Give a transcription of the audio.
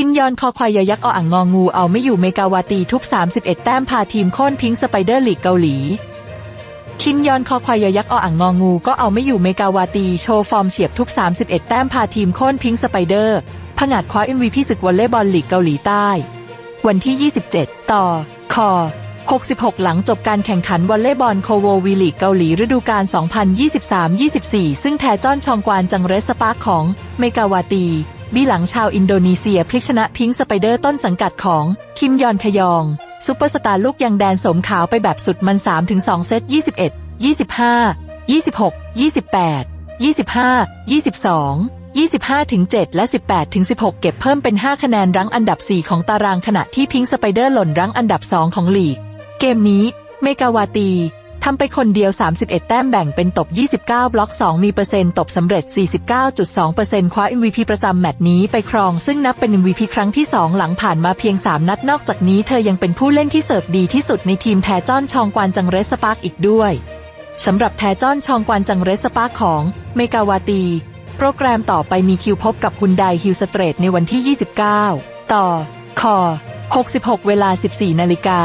คินยอนคอควายยักษ์ออ่างงองูเอาไม่อยู่เมกาวาตีทุก 31 แต้มพาทีมโค่นพิงสไปเดอร์ลีกเกาหลีคินยอนคอควายยักษ์ออ่างงองูก็เอาไม่อยู่เมกาวาตีโชว์ฟอร์มเฉียบทุก 31 แต้มพาทีมโค่นพิงสไปเดอร์ผงาดคว้า MVP ศึกวอลเลย์บอลลีกเกาหลีใต้ วันที่ 27 ต่อ คอ 66 หลังจบการแข่งขันวอลเลย์บอลโคโววีลีกเกาหลีฤดูกาล 2023-24 ซึ่งแทจ้อนชองกวานจังเรสสปาร์คของเมกาวาตี บีหลังชาวอินโดนีเซียพลิกชนะพิงค์สไปเดอร์ต้นสังกัดของ คิมยอนคยอง ซุปเปอร์สตาร์ลูกยังแดนสมขาวไปแบบสุดมัน 3-2 เซต 21 25 26 28 25 22 25ถึง7และ 18ถึง16 เก็บเพิ่มเป็น 5 คะแนนรั้งอันดับ 4 ของตารางขณะที่พิงค์สไปเดอร์หล่นรั้งอันดับ 2 ของลีก เกมนี้ เมกาวาตี ทำไปคนเดียว 31 แต้มแบ่งเป็นตบ 29 บล็อก 2 มีเปอร์เซ็นต์ตบสำเร็จ 49.2%คว้า MVP ประจำแมตช์นี้ไปครองซึ่งนับเป็น MVP ครั้งที่ 2 หลังผ่านมาเพียง 3 นัดนอกจากนี้เธอยังเป็นผู้เล่นที่เสิร์ฟดีที่สุดในทีมแทจอนชองกวานจังเรสปาร์กอีกด้วยสำหรับแทจอนชองกวานจังเรสปาร์คของเมกาวาตี โปรแกรมต่อไปมีคิวพบกับฮุนไดฮิลสเตรทในวันที่ 29 ต่อคอ66 เวลา 14 นาฬิกา